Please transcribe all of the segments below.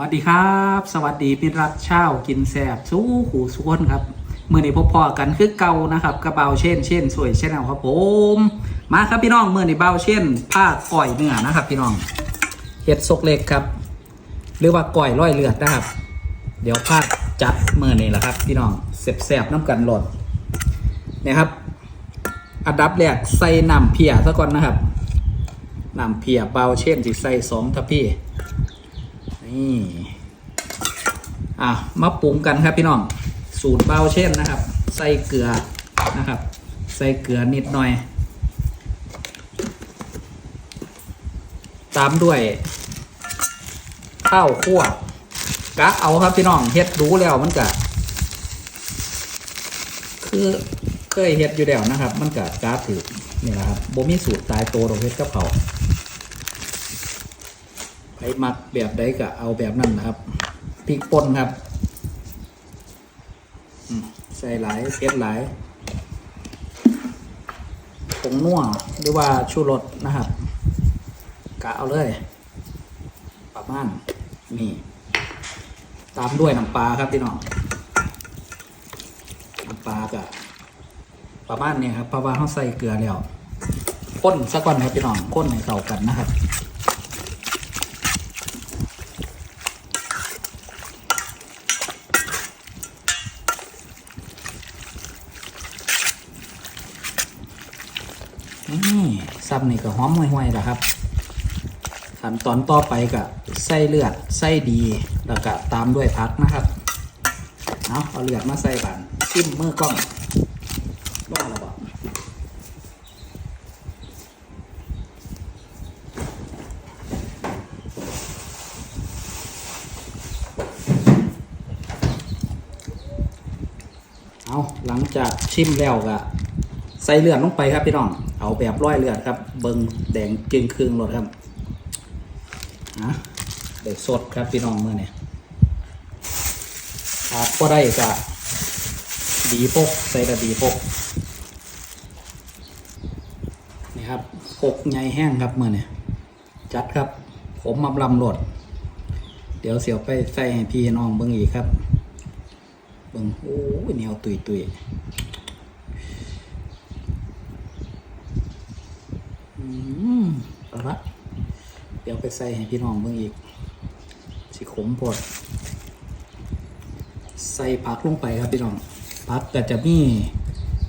วัสดีครับ สวัสดีพี่รักเช่ากินแสบสู้หูสุกคนครับเมื่อนี้พบพอกันคือเก่านะครับกระเบาเช่นเช่นสวยเช่นเอาครับผมมาครับพี่น้องเมื่อนี้เบาเช่นผ้าก่อยเนื้อนะครับ พี่น้องเห็ดซกเล็กครับ หรือว่าก่อยร้อยเลือดนะครับ เดี๋ยวพาดจัดเมื่อนี้แหละครับ พี่น้องแสบน้ำกันหลดนี่ครับอันดับแรกใส่น้ำเพียซะก่อนนะครับน้ำเพียเบาเช่นสิใส่สองทัพพี่ นี่อะมาปรุงกันครับพี่น้อง สูตรเบาเช่นนะครับ ใส่เกลือนะครับ ใส่เกลือนิดหน่อย ตามด้วยข้าวคั่วกะเอาครับพี่น้องเฮ็ดรู้แล้วมันกะคือเคยเฮ็ดอยู่แล้วนะครับ มันกะกาถือนี่แหละครับโบมีสูตรตายตัวดอกเฮ็ดกับเขา วใครมักแบบใดก็เอาแบบนั้นนะครับพริกป่นครับใส่หลายเผ็ดหลายผงนัวหรือว่าชูรสนะครับกะเอาเลย ประมาณนี่ตามด้วยน้ำปลาครับพี่น้องน้ำปลากะประมาณนี้ครับเพราะว่าเขาใส่เกลือแล้วข้นสักก่อนครับพี่น้องข้นให้เข้ากันนะครับ นี่ ซับนี่ก็หอมห่วยๆแหละครับขั้นตอนต่อไปก็ใส่เลือดใส่ดีแล้วก็ตามด้วยพักนะครับเอาเอาเลือดมาใส่บันชิมมือกล้องว่าแล้วบอกเอาหลังจากชิมแล้วก็ใส่เลือดลงไปครับพี่น้อง เอาแบบร้อยเลือดครับ เบิงแดงเกงครึ่งรถครับนะเด็กสดครับพี่น้องเมื่อเนี่ยขาดก็ได้กะดีพกใส่กะดีพกนี่ครับพกใหญ่แห้งครับเมื่อเนี่ยจัดครับ ผมมาลำโหลดเดี๋ยวเสียวไปใส่ให้พี่น้องเบิ่งอีกครับเบิ่งโอ้เหนียวตุยตุยๆ อืม เอาละเดี๋ยวไปใส่ให้พี่น้องเบิ่งอีก สิขมปวดใส่ผักลงไปครับพี่น้องผักก็จะมี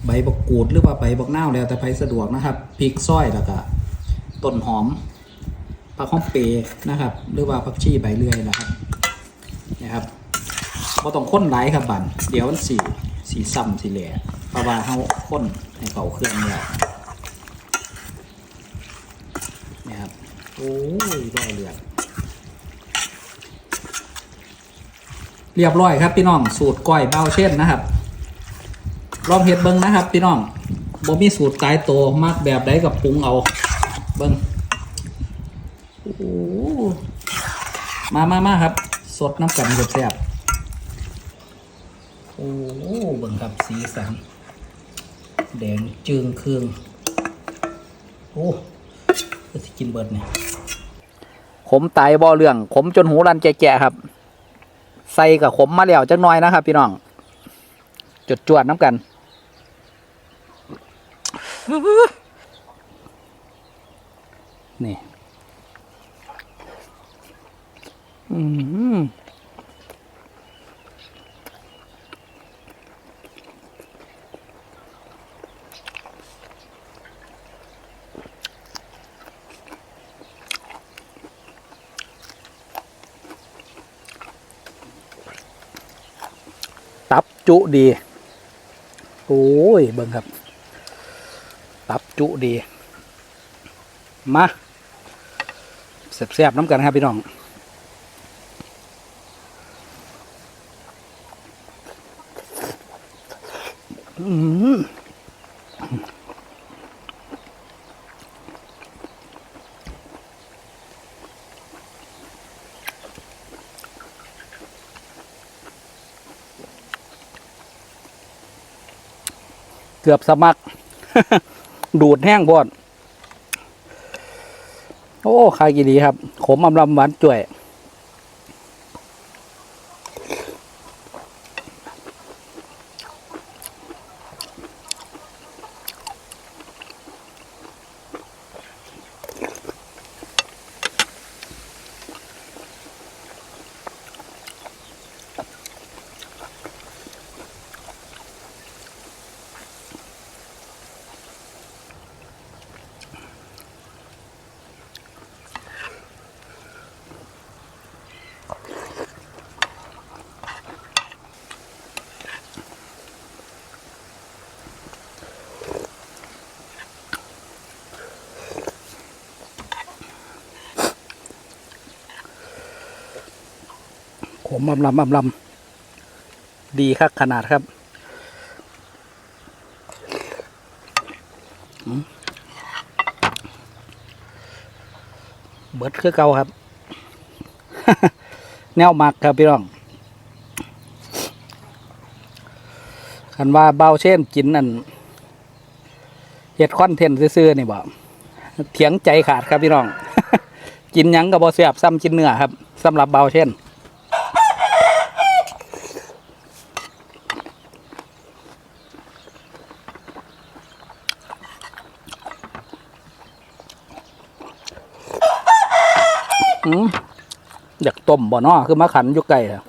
ใบบักกูดหรือว่าใบบักนาวแล้วแต่ใครสะดวกนะครับพริกซอยแล้วก็ต้นหอมผักหอมเปรย์นะครับ หรือว่าผักชีใบเลื่อยนะครับนะครับบ่ต้องข้นหลายครับบันเดี๋ยวมันสีสีซ้ำสีแหล่เพราะว่าเฮาข้นให้เขาเครื่องแล้ว นี่ครับ โอ้ยร้เลือดเรียบร้อยครับพี่น้องสูตรก้อยเบาเช่นนะครับ ลองเห็ดเบิ้งนะครับ พี่น้องบ่มีสูตรตายตัวมากแบบใดกับปรุงเอาเบิ้งโอ้มามามาครับ สดน้ำกันแซ่บโอ้เบิ้งครับสีสันแดงจึงเครื่องโอ้ก็สิกินเบิดเนี่ย ขมไตบ่อเรื่องขมจนหูรันแก่ๆครับ ใส่กับขมมาแล้วจังน้อยนะครับ พี่น้องจดจวดน้ำกันนี่ อืม ตับจุดี โอ้ยเบิ่งครับ ตับจุดี มาแซ่บๆน้ำกันครับพี่น้องอืม เกือบสมัครดูดแห้งบอด โอ้คายกี่ดีครับ ขมอำลำหวานจ่วย ขมอำลำอำลำดีครับขนาดครับเบิดคือเก่าครับ แนวมักครับพี่น้องคันว่าเบาเช่นกินนั่นเฮ็ดคอนเทนต์ซื่อๆนี่บ่เถียงใจขาดครับพี่น้อง กินยังก็บ่เสียบซ้ำกินเนื้อครับสำหรับเบาเช่น อยากต้มบ่เนาะคือมาขันอยู่ไก่อะ